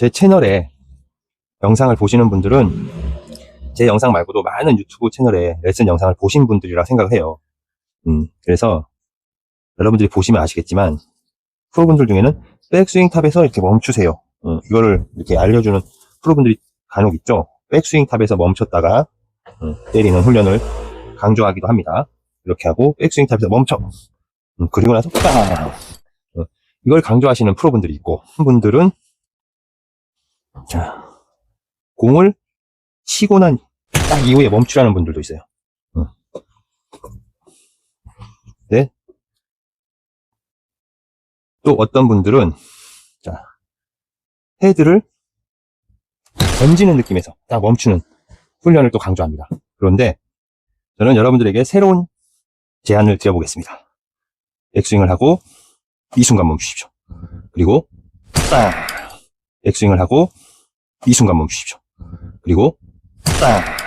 제 채널에 영상을 보시는 분들은 제 영상 말고도 많은 유튜브 채널에 레슨 영상을 보신 분들이라 생각을 해요. 음, 그래서 여러분들이 보시면 아시겠지만 프로분들 중에는 백스윙 탑에서 이렇게 멈추세요. 음, 이거를 이렇게 알려주는 프로분들이 간혹 있죠. 백스윙 탑에서 멈췄다가 음, 때리는 훈련을 강조하기도 합니다. 이렇게 하고 백스윙 탑에서 멈춰. 음, 그리고 나서 빵. 음, 이걸 강조하시는 프로분들이 있고 한 분들은 자 공을 치고 난 딱 이후에 멈추라는 분들도 있어요. 음. 네. 또 어떤 분들은 자 헤드를 던지는 느낌에서 딱 멈추는 훈련을 또 강조합니다. 그런데 저는 여러분들에게 새로운 제안을 드려보겠습니다. 백스윙을 하고 이 순간 멈추십시오. 그리고 빵! 백스윙을 하고 이 순간 멈추십시오. 그리고 빵!